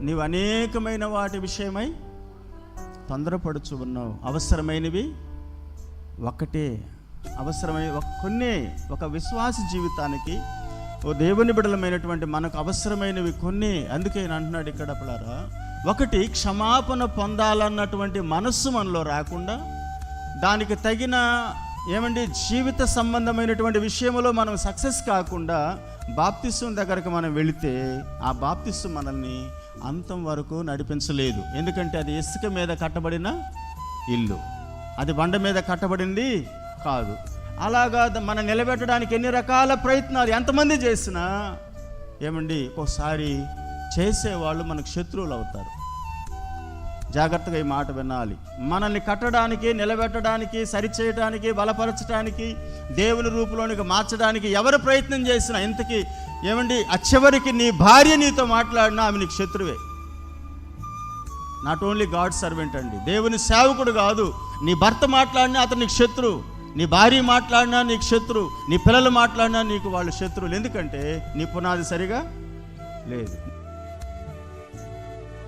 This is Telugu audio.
నీవు అనేకమైన వాటి విషయమై తొందరపడుచు ఉన్నావు. అవసరమైనవి ఒకటే అవసరమైన ఒక కొన్ని. ఒక విశ్వాస జీవితానికి ఓ దేవుని బిడలమైనటువంటి మనకు అవసరమైనవి కొన్ని. అందుకే నేను అంటున్నాడు ఇక్కడ పిల్లరా ఒకటి క్షమాపణ పొందాలన్నటువంటి మనస్సు మనలో రాకుండా దానికి తగిన ఏమండి జీవిత సంబంధమైనటువంటి విషయంలో మనం సక్సెస్ కాకుండా బాప్తిస్వం దగ్గరకు మనం వెళితే ఆ బాప్తిస్వం మనల్ని అంతం వరకు నడిపించలేదు. ఎందుకంటే అది ఇసుక మీద కట్టబడిన ఇల్లు. అది బండ మీద కట్టబడింది కాదు. అలాగా మనం నిలబెట్టడానికి ఎన్ని రకాల ప్రయత్నాలు ఎంతమంది చేసినా ఏమండి ఒకసారి చేసేవాళ్ళు మనకు శత్రువులు అవుతారు. జాగ్రత్తగా ఈ మాట వినాలి. మనల్ని కట్టడానికి నిలబెట్టడానికి సరిచేయడానికి బలపరచడానికి దేవుని రూపంలోనికి మార్చడానికి ఎవరు ప్రయత్నం చేసినా ఇంతకీ ఏమండి? ఆ చివరికి నీ భార్య నీతో మాట్లాడినా ఆమె నీకు శత్రువే. నాట్ ఓన్లీ గాడ్ సర్వెంట్ అండి. దేవుని సేవకుడు కాదు. నీ భర్త మాట్లాడినా అతను నీకు శత్రువు నీ భార్య మాట్లాడినా నీకు శత్రువు నీ పిల్లలు మాట్లాడినా నీకు వాళ్ళు శత్రువులు. ఎందుకంటే నీ పునాది సరిగా లేదు.